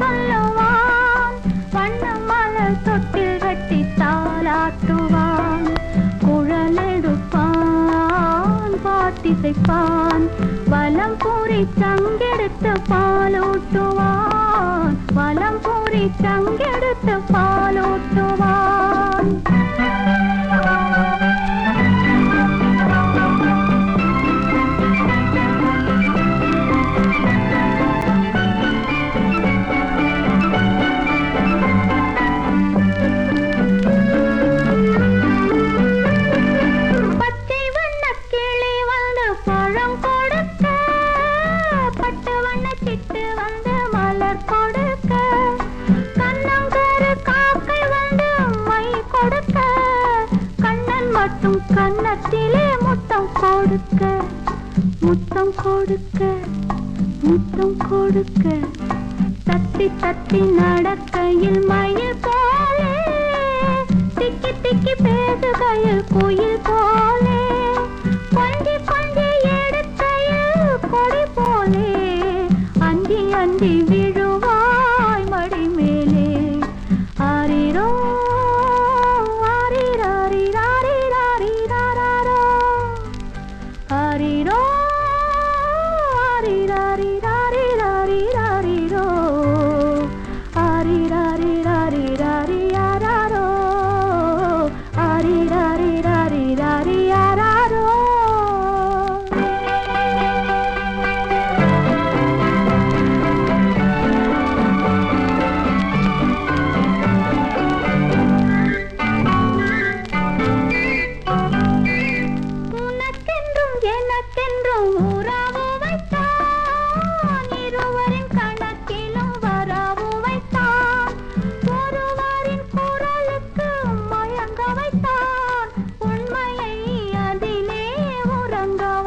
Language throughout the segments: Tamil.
சொல்லுவான் வண்ண மலர் தொட்டில் கட்டி தாளாட்டுவான். குழலெடுப்பான் பாட்டிசைப்பான் வலம் பூரி சங்கெடுத்து பாலூட்டுவான். வலம் பூரி சங்கெடுத்து பால் மட்டும் கன்னத்திலே முத்தம் கொடுக்க முத்தம் கொடுக்க முத்தம் கொடுக்க. தத்தி தத்தி நடக்கையில் மயில் போலே திக்கி திக்கி பேசுகையில் கோயில் போலே.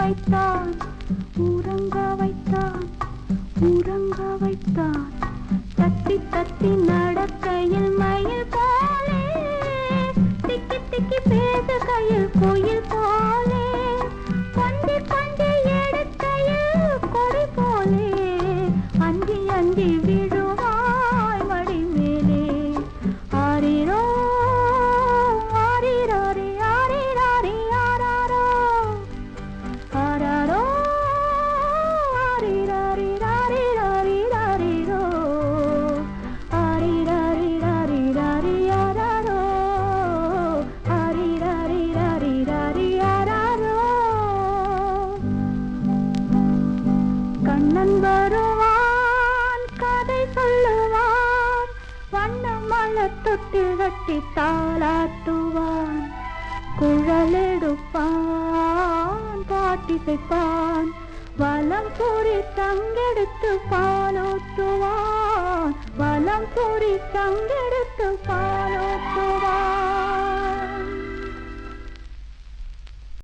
வைத்தான் உறங்க வைத்தான் உறங்க வைத்தான். தத்தி தத்தி நடக்கையில் மயில் போலே திக்கி திக்கி பேச கையில் கோயில் போலே கொஞ்சி கொஞ்சி எடுக்கையில் கொடை போலே அஞ்சி அஞ்சி கண்ணன் வருவான் கதை சொல்லுவான் வண்ண மலர் தொட்டில் கட்டி தாளாட்டுவான் குழலெடுப்பான் பாட்டிசைப்பான் வலம் பூரி தங்கெடுத்து பாலோட்டுவான் வலம் பூரி தங்கெடுத்து பால்